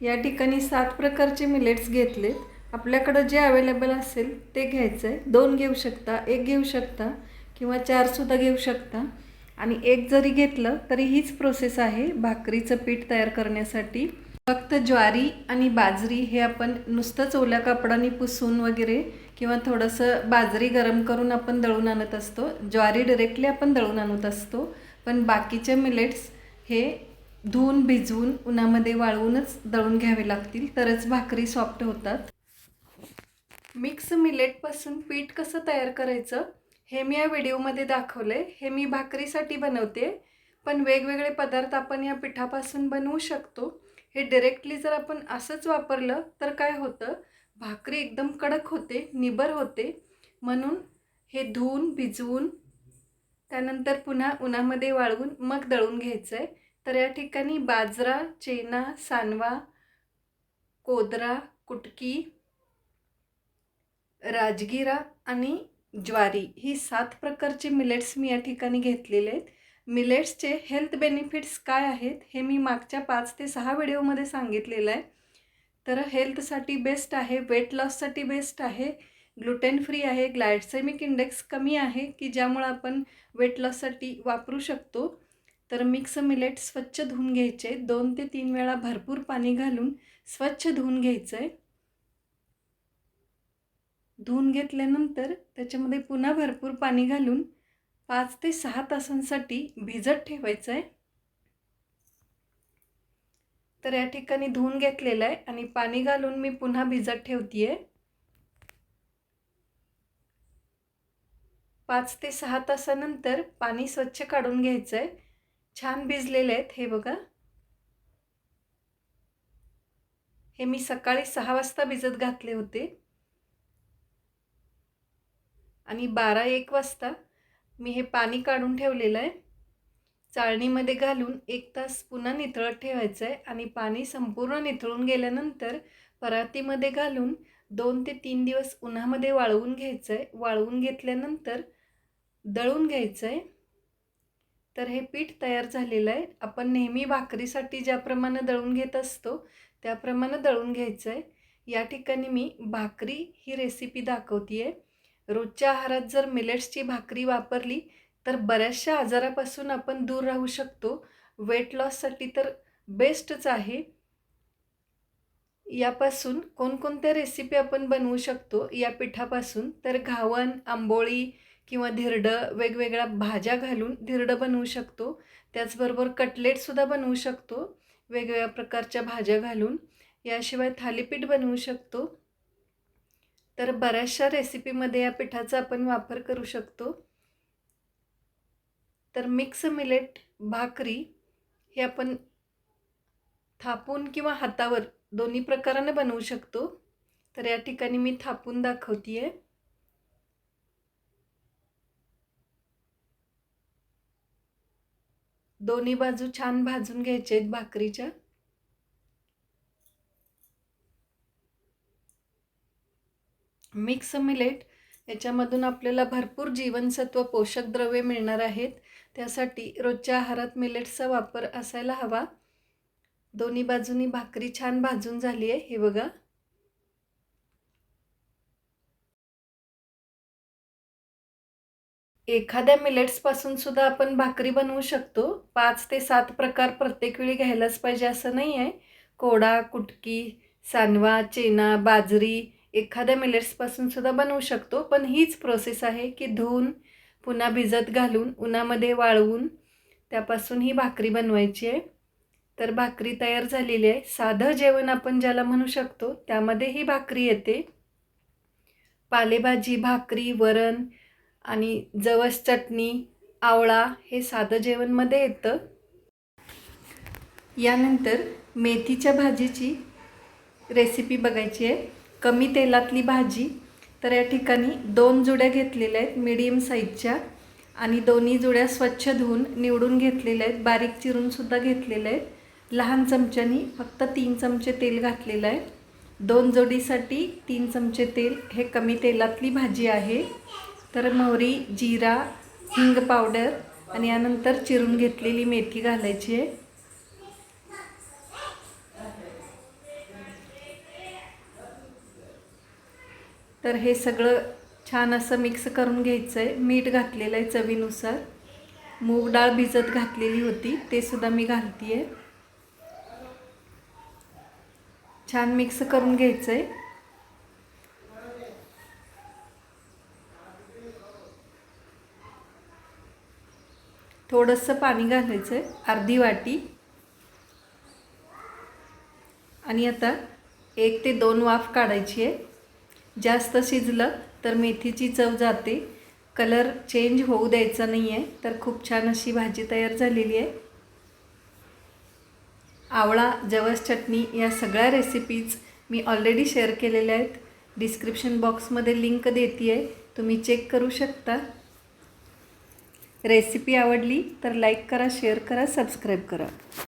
या ठिकाणी सात प्रकारचे मिलेट्स घेतलेत. आपल्याकडं जे अवेलेबल असेल ते घ्यायचं आहे दोन घेऊ शकता एक घेऊ शकता किंवा चारसुद्धा घेऊ शकता. आणि एक जरी घेतलं तरी हीच प्रोसेस आहे भाकरीचं पीठ तयार करण्यासाठी. फक्त ज्वारी आणि बाजरी हे आपण नुसतंच ओल्या कापडाने पुसून वगैरे किंवा थोडंसं बाजरी गरम करून आपण दळून आणत असतो. ज्वारी डिरेक्टली आपण दळून आणत असतो. पण बाकीचे मिलेट्स हे धुवून भिजवून उन्हामध्ये वाळवूनच दळून घ्यावे लागतील तरच भाकरी सॉफ्ट होतात. मिक्स मिलेटपासून पीठ कसं तयार करायचं हे मी या व्हिडिओमध्ये दाखवलं आहे हे मी भाकरीसाठी बनवते. पण वेगवेगळे पदार्थ आपण या पिठापासून बनवू शकतो. हे डिरेक्टली जर आपण असंच वापरलं तर काय होतं? भाकरी एकदम कडक होते निबर होते. म्हणून हे धुवून भिजवून त्यानंतर पुन्हा उन्हामध्ये वाळवून मग दळून घ्यायचं आहे तर या ठिकाणी बाजरा चेना सानवा कोदरा कुटकी राजगिरा आणि ज्वारी ही सात प्रकारचे मिलेट्स मी या ठिकाणी घेतलेले आहेत. मिलेट्सचे हेल्थ बेनिफिट्स काय आहेत हे मी मागच्या पाच ते सहा व्हिडिओमध्ये सांगितलेलं आहे. तर हेल्थसाठी बेस्ट आहे वेट लॉससाठी बेस्ट आहे ग्लुटेन फ्री आहे ग्लायसेमिक इंडेक्स कमी आहे की ज्यामुळं आपण वेट लॉससाठी वापरू शकतो. तर मिक्स मिलेट स्वच्छ धुवून घ्यायचे. दोन ते तीन वेळा भरपूर पाणी घालून स्वच्छ धुवून घ्यायचं आहे धुवून घेतल्यानंतर त्याच्यामध्ये पुन्हा भरपूर पाणी घालून पाच ते सहा तासांसाठी भिजत ठेवायचं आहे तर या ठिकाणी धुवून घेतलेलं आहे आणि पाणी घालून मी पुन्हा भिजत ठेवते आहे पाच ते सहा तासानंतर पाणी स्वच्छ काढून घ्यायचं आहे छान भिजलेले आहेत हे बघा. हे मी सकाळी सहा वाजता भिजत घातले होते. आणि बारा एक वाजता मी हे पाणी काढून ठेवलेलं आहे. चाळणीमध्ये घालून एक तास पुन्हा निथळत ठेवायचं आहे आणि पाणी संपूर्ण निथळून गेल्यानंतर परातीमध्ये घालून दोन ते तीन दिवस उन्हामध्ये वाळवून घ्यायचं आहे. वाळवून घेतल्यानंतर दळून घ्यायचं आहे. तर हे पीठ तयार झालेलं आहे. आपण नेहमी भाकरीसाठी ज्याप्रमाणे दळून घेत असतो त्याप्रमाणे दळून घ्यायचं आहे या ठिकाणी मी भाकरी ही रेसिपी दाखवते आहे रोजच्या आहारात जर मिलेट्सची भाकरी वापरली तर बऱ्याचशा आजारापासून आपण दूर राहू शकतो. वेट लॉससाठी तर बेस्टच आहे. यापासून कोणकोणत्या रेसिपी आपण बनवू शकतो? या पिठापासून तर घावन आंबोळी किंवा धिरडं वेगवेगळ्या भाज्या घालून धिरडं बनवू शकतो. त्याचबरोबर कटलेटसुद्धा बनवू शकतो. वेगवेगळ्या प्रकारच्या भाज्या घालून. याशिवाय थालीपीठ बनवू शकतो. तर बऱ्याचशा रेसिपीमध्ये या पिठाचा आपण वापर करू शकतो. तर मिक्स मिलेट भाकरी हे आपण थापून किंवा हातावर दोन्ही प्रकाराने बनवू शकतो. तर या ठिकाणी मी थापून दाखवते आहे दोन्ही बाजू छान भाजून घ्यायचे आहेत भाकरीच्या. मिक्स मिलेट याच्यामधून आपल्याला भरपूर जीवनसत्व पोषक द्रव्ये मिळणार आहेत. त्यासाठी रोजच्या आहारात मिलेट्सचा वापर असायला हवा. दोन्ही बाजूनी भाकरी छान भाजून झाली आहे हे बघा. एखाद्या मिलेट्सपासून सुद्धा आपण भाकरी बनवू शकतो. पाच ते सात प्रकार प्रत्येक वेळी घ्यायलाच पाहिजे असं नाही आहे कोडा कुटकी सानवा चेना बाजरी एखाद्या मिलेट्सपासून सुद्धा बनवू शकतो. पण हीच प्रोसेस आहे की धुवून पुन्हा भिजत घालून उन्हामध्ये वाळवून त्यापासून ही भाकरी बनवायची आहे. तर भाकरी तयार झालेली आहे. साधं जेवण आपण ज्याला म्हणू शकतो त्यामध्ये ही भाकरी येते. पालेभाजी भाकरी वरण आणि जवस चटणी आवळा हे साधं जेवणमध्ये येतं. यानंतर मेथीच्या भाजीची रेसिपी बघायची आहे. कमी तेलातली भाजी तर या ठिकाणी दोन जुड्या घेतलेल्या आहेत मीडियम साईजच्या आणि दोन्ही जुड्या स्वच्छ धुवून निवडून घेतलेल्या आहेत. बारीक चिरूनसुद्धा घेतलेल्या आहेत. लहान चमच्यानी फक्त तीन चमचे तेल घातलेलं आहे. दोन जोडीसाठी तीन चमचे तेल हे कमी तेलातली भाजी आहे. तर मोहरी जिरा हिंग पावडर आणि यानंतर चिरून घेतलेली मेथी घालायची आहे. तर हे सगळं छान असं मिक्स करून घ्यायचं आहे मीठ घातलेलं आहे चवीनुसार. मूग डाळ भिजत घातलेली होती ते सुद्धा मी घालते आहे छान मिक्स करून घ्यायचं आहे थोडंसं पाणी घालायचं आहे अर्धी वाटी. आणि आता एक ते दोन वाफ काढायची आहे. जास्त शिजलं तर मेथीची चव जाते. कलर चेंज होऊ द्यायचा नाही आहे तर खूप छान अशी भाजी तयार झालेली आहे. आवळा जवस चटणी या सगळ्या रेसिपीज मी ऑलरेडी शेअर केलेल्या आहेत. डिस्क्रिप्शन बॉक्समध्ये लिंक देते आहे तुम्ही चेक करू शकता. रेसिपी आवडली तर लाईक करा शेअर करा सबस्क्राईब करा.